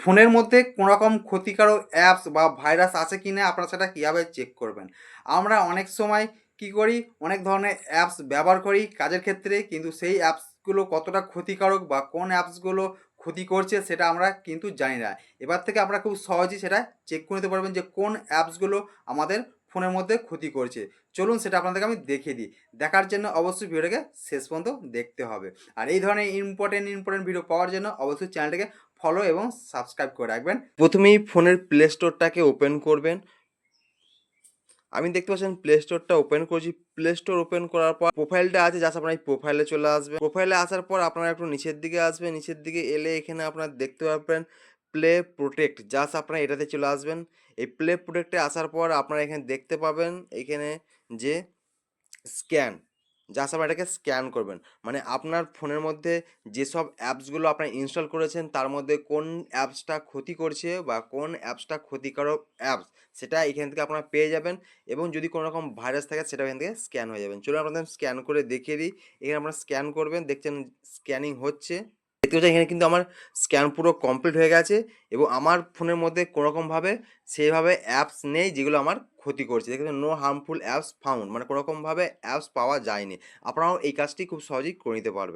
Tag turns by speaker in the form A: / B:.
A: ফোনের মধ্যে কোনো রকম ক্ষতিকারক অ্যাপস বা ভাইরাস আছে কি না আপনারা সেটা কীভাবে চেক করবেন? আমরা অনেক সময় কি করি? অনেক ধরনের অ্যাপস ব্যবহার করি কাজের ক্ষেত্রে, কিন্তু সেই অ্যাপসগুলো কতটা ক্ষতিকারক বা কোন অ্যাপসগুলো ক্ষতি করছে সেটা আমরা কিন্তু জানি না। এবার থেকে আমরা খুব সহজেই সেটা চেক করে নিতে পারবেন যে কোন অ্যাপসগুলো আমাদের ফোনের মধ্যে ক্ষতি করছে। চলুন সেটা আপনাদেরকে আমি দেখিয়ে দিই। দেখার জন্য অবশ্যই ভিডিওটাকে শেষ পর্যন্ত দেখতে হবে। আর এই ধরনের ইম্পর্টেন্ট ইম্পর্টেন্ট ভিডিও পাওয়ার জন্য অবশ্যই চ্যানেলটাকে ফলো এবং সাবস্ক্রাইব করে রাখবেন।
B: প্রথমেই ফোনের প্লে স্টোরটাকে ওপেন করবেন। আমি দেখতে পাচ্ছেন প্লে স্টোরটা ওপেন করছি। প্লে স্টোর ওপেন করার পর প্রোফাইলটা আছে জাস্ট আপনার এই প্রোফাইলে চলে আসবে। প্রোফাইলে আসার পর আপনারা একটু নিচের দিকে আসবেন। নিচের দিকে এলে এখানে আপনারা দেখতে পাবেন প্লে প্রোটেক্ট জাস্ট আপনারা এটাতে চলে আসবেন। এই প্লে প্রোটেক্টে আসার পর আপনারা এখানে দেখতে পাবেন এখানে যে স্ক্যান জাস্ট আপনারা এটাকে স্ক্যান করবেন। মানে আপনার ফোনের মধ্যে যেসব অ্যাপসগুলো আপনারা ইনস্টল করেছেন, তার মধ্যে কোন অ্যাপসটা ক্ষতি করছে বা কোন অ্যাপসটা ক্ষতিকারক অ্যাপস সেটা এখান থেকে আপনারা পেয়ে যাবেন এবং যদি কোনো রকম ভাইরাস থাকে, সেটা এখান থেকে স্ক্যান হয়ে যাবেন। চলুন আপনাদের স্ক্যান করে দেখিয়ে দিই। এখানে আপনারা স্ক্যান করবেন, দেখছেন স্ক্যানিং হচ্ছে। দেখতে পাচ্ছেন এখানে কিন্তু আমার স্ক্যান পুরো কমপ্লিট হয়ে গেছে এবং আমার ফোনের মধ্যে কোনোরকমভাবে সেইভাবে অ্যাপস নেই যেগুলো আমার ক্ষতি করছে। দেখবেন নো হার্মফুল অ্যাপস ফাউন্ড মানে কোনোরকমভাবে অ্যাপস পাওয়া যায়নি। আপনারাও এই কাজটি খুব সহজেই করে নিতে পারবেন।